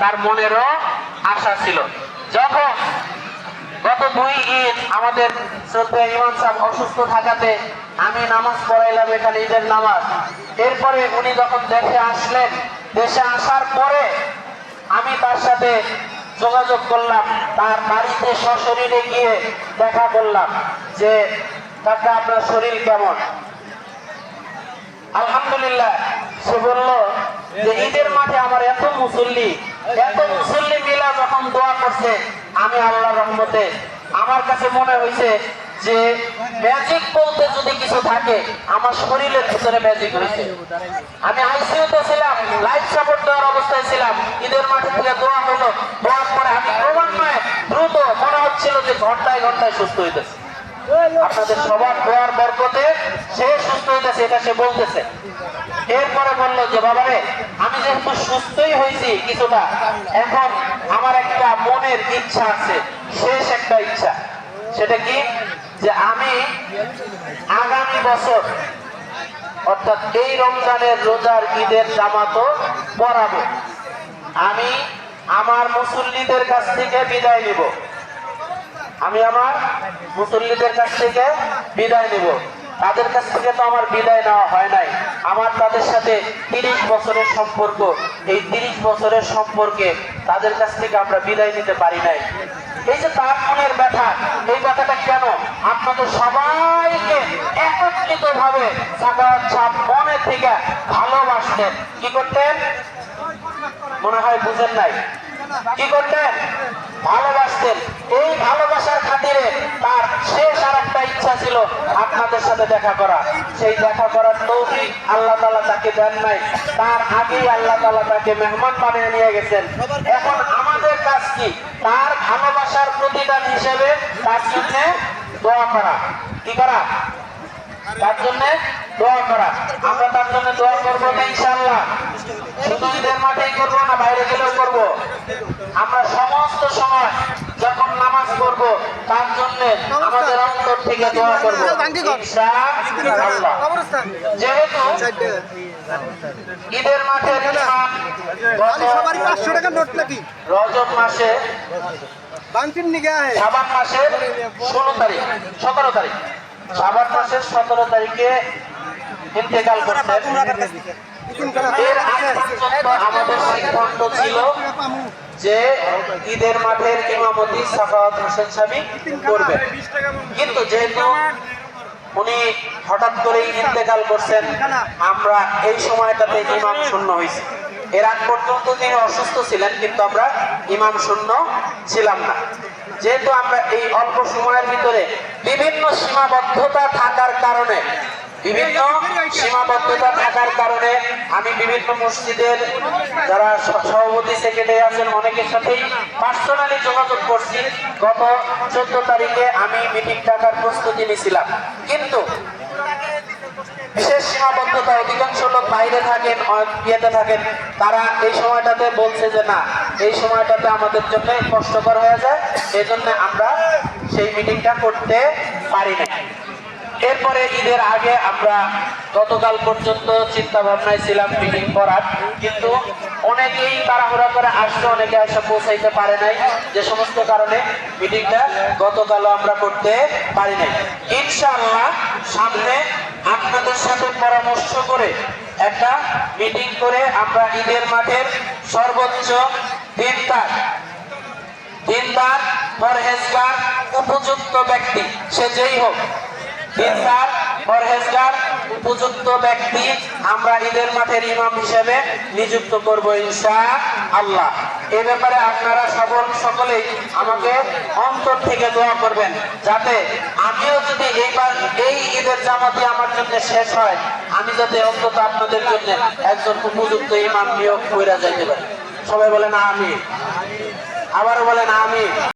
তার মনেরও আশা ছিল। যখন গত দুই ঈদ আমাদের শ্রদ্ধা সাহেব অসুস্থ থাকাতে আমি নামাজ পড়াইলাম এখানে ঈদের নামাজ, এরপরে উনি যখন দেশে আসলেন, দেশে আসার পরে আমি তার সাথে যোগাযোগ করলাম, তার বাড়িতে সশরীরে গিয়ে দেখা করলাম যে, কাকা, আপনার শরীর কেমন? আলহামদুলিল্লাহ, সে বলল যে, ঈদের মাঠে আমার এত মুসল্লি এত মুসল্লি মিলা যখন দোয়া করছে, আমি আল্লাহ রহমতে, আমার কাছে মনে হয়েছে যে ম্যাজিক বলতে যদি কিছু থাকে, আমার শরীরের ভিতরে ম্যাজিক হয়েছে আমি আইসিইউতে ছিলাম লাইফ সাপোর্ট দেওয়ার অবস্থায় ছিলাম, ঈদের মাঠে থেকে দোয়া হলো, দোয়ার পরে আমি ক্রমান্বয়ে দ্রুত মনে হচ্ছিল যে ঘন্টায় ঘন্টায় সুস্থ হইতেছে। আপনাদের সবার দোয়ার বরকতে সে সুস্থ হইতেছে, এটা সে বলতেছে। এরপরে বলল যে, বাবারে আমি যেহেতু সুস্থই হয়েছি কিছুটা, এখন আমার একটা মনের ইচ্ছা আছে, শেষ একটা ইচ্ছা। সেটা কি? যে আমি আগামী বছর, অর্থাৎ এই রমজানের রোজার ঈদের জামাতও পরাবো। আমি আমার মুসল্লিদের কাছ থেকে বিদায় নিব। আমি আমার মুসল্লিদের কাছ থেকে বিদায় নেব। তাদের কাছ থেকে তো আমার বিদায় নেওয়া হয় নাই। আমার তাদের সাথে তিরিশ বছরের সম্পর্ক। এই তিরিশ বছরের সম্পর্কে তাদের কাছ থেকে আমরা বিদায় নিতে পারি নাই। এই যে তার মনের ব্যথা, এই ব্যথাটা কেন? আপনাদের সবাইকে একত্রিত ভাবে মনের থেকে ভালোবাসতেন। কি করতেন? মনে হয় বুঝেন নাই। কি করতেন? ভালোবাসতেন। এই ভালোবাসার খাতিরে তার ইচ্ছা ছিল আপনাদের সাথে দেখা করা। সেই দেখা করার তৌফিক আল্লাহ তালা তাকে দেন নাই। তার আগেই আল্লাহ তালা তাকে মেহমান বানিয়ে নিয়ে গেছেন। এখন আমাদের কাজ কি? তার ভালোবাসার প্রতিদান হিসেবে তার জন্য দোয়া করা। কি করা? তার জন্য দোয়া করা। আমরা তার জন্য দোয়া করব না ইনশাল্লাহ শুধু ঈদের মাঠেই করব না, বাইরে গেলেও করব। আমরা সমস্ত সময় যখন নামাজ করব তার জন্য আমাদের থেকে দোয়া করব। যেহেতু ঈদের সবারই পাঁচশো টাকা নোট নাকি? রজব মাসে নিগে সাবান মাসের ষোলো তারিখ সতেরো তারিখ। সাবান মাসের সতেরো তারিখে ইন্তেকাল পর্যন্ত সিদ্ধান্ত ছিল যে ঈদের মাঠের ইমামতি সাফাওয়াত হোসেন সাহেব করবেন। কিন্তু যেহেতু উনি হঠাৎ করেই ইন্তেকাল করছেন, আমরা এই সময়টাতে ইমাম শূন্য হয়েছি। এর আগ পর্যন্ত তিনি অসুস্থ ছিলেন, কিন্তু আমরা ইমাম শূন্য ছিলাম না। যেহেতু আমরা এই অল্প সময়ের ভিতরে বিভিন্ন সীমাবদ্ধতা থাকার কারণে বিভিন্ন সীমাবদ্ধতা থাকার কারণে আমি বিভিন্ন মসজিদের যারা সভাপতি সেক্রেটারি আছেন, অনেকের সাথেই পার্সোনালি যোগাযোগ করছি। গত চোদ্দ তারিখে আমি মিটিং ডাকার প্রস্তুতি নিয়েছিলাম। কিন্তু বিশেষ সীমাবদ্ধতা, অধিকাংশ লোক বাইরে থাকেন ইয়েতে থাকেন। তারা এই সময়টাতে বলছে যে, না, এই সময়টাতে আমাদের জন্য কষ্টকর হয়ে যায়। এই জন্য আমরা সেই মিটিংটা করতে পারি না এরপরে ঈদের আগে আমরা গতকাল পর্যন্ত চিন্তা ভাবনায় ছিলাম মিটিং করার। কিন্তু অনেকেই তাড়াহুড়া করে আসছে অনেকে এসে পৌঁছাইতে পারে নাই। যে সমস্ত কারণে মিটিংটা গতকালও আমরা করতে পারি নাই। ইনশাআল্লাহ সামনে আপনাদের সাথে পরামর্শ করে একটা মিটিং করে আমরা ঈদের মাঠের সর্বোচ্চ দিনটার দিনদার, পরহেজগার, উপযুক্ত ব্যক্তি, সে যেই হোক দিনদার পরহেজগার, উপযুক্ত ব্যক্তি, আমরা ঈদের মাঠের ইমাম হিসেবে নিযুক্ত করব ইনশা আল্লাহ এ ব্যাপারে আপনারা সকল সকলেই আমাকে অন্তর থেকে দোয়া করবেন, যাতে আমিও যদি এইবার এই ঈদের জামাতি আমার জন্য শেষ হয়, আমি যাতে অন্তত আপনাদের জন্য একজন উপযুক্ত ইমাম নিয়োগ করে যাইতে পারি। সবাই বলেন আমি আবারও বলেন আমি